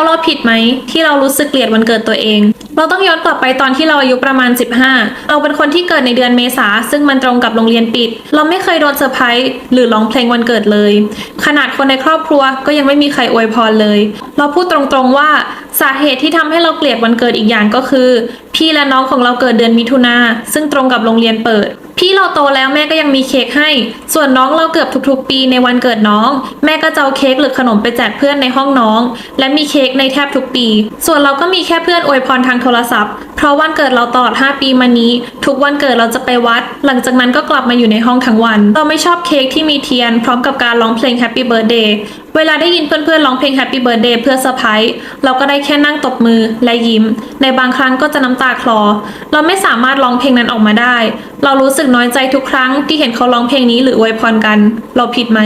ล้วเราผิดไหมที่เรารู้สึกเกลียดวันเกิดตัวเอง เราต้องย้อนกลับไปตอนที่เราอายุประมาณ 15 เราเป็นคนที่เกิดในเดือนเมษาซึ่งมันตรงกับโรงเรียนปิด เราไม่เคยโดนเซอร์ไพรส์หรือร้องเพลงวันเกิดเลย ขนาดคนในครอบครัวก็ยังไม่มีใครอวยพรเลย เราพูดตรงๆว่าสาเหตุที่ทำให้เราเกลียดวันเกิดอีกอย่างก็คือ พี่และน้องของเราเกิดเดือนมิถุนาซึ่งตรงกับโรงเรียนเปิด พี่เราโตแล้วแม่ก็ยังมีเค้กให้ ส่วนน้องเราเกือบทุกๆ ปีในวันเกิดน้อง แม่ก็จะเอาเค้กหรือขนมไปแจกเพื่อนในห้องน้อง และมีเค้กในแทบทุกปี ส่วนเราก็มีแค่เพื่อนอวยพรทางโทรศัพท์ เพราะวันเกิดเราตลอด 5 ปีมานี้ ทุกวันเกิดเราจะไปวัด หลังจากนั้นก็กลับมาอยู่ในห้องทั้งวัน เราไม่ชอบเค้กที่มีเทียน พร้อมกับการร้องเพลง Happy Birthday เวลาได้ยินเพื่อนๆร้องเพลง Happy Birthday เพื่อเซอร์ไพรส์เราก็ได้แค่นั่งตบมือและยิ้ม ในบางครั้งก็จะน้ำตาคลอ เราไม่สามารถร้องเพลงนั้นออกมาได้ เรารู้สึกน้อยใจทุกครั้งที่เห็นเขาร้องเพลงนี้หรืออวยพรกัน เราผิดไหม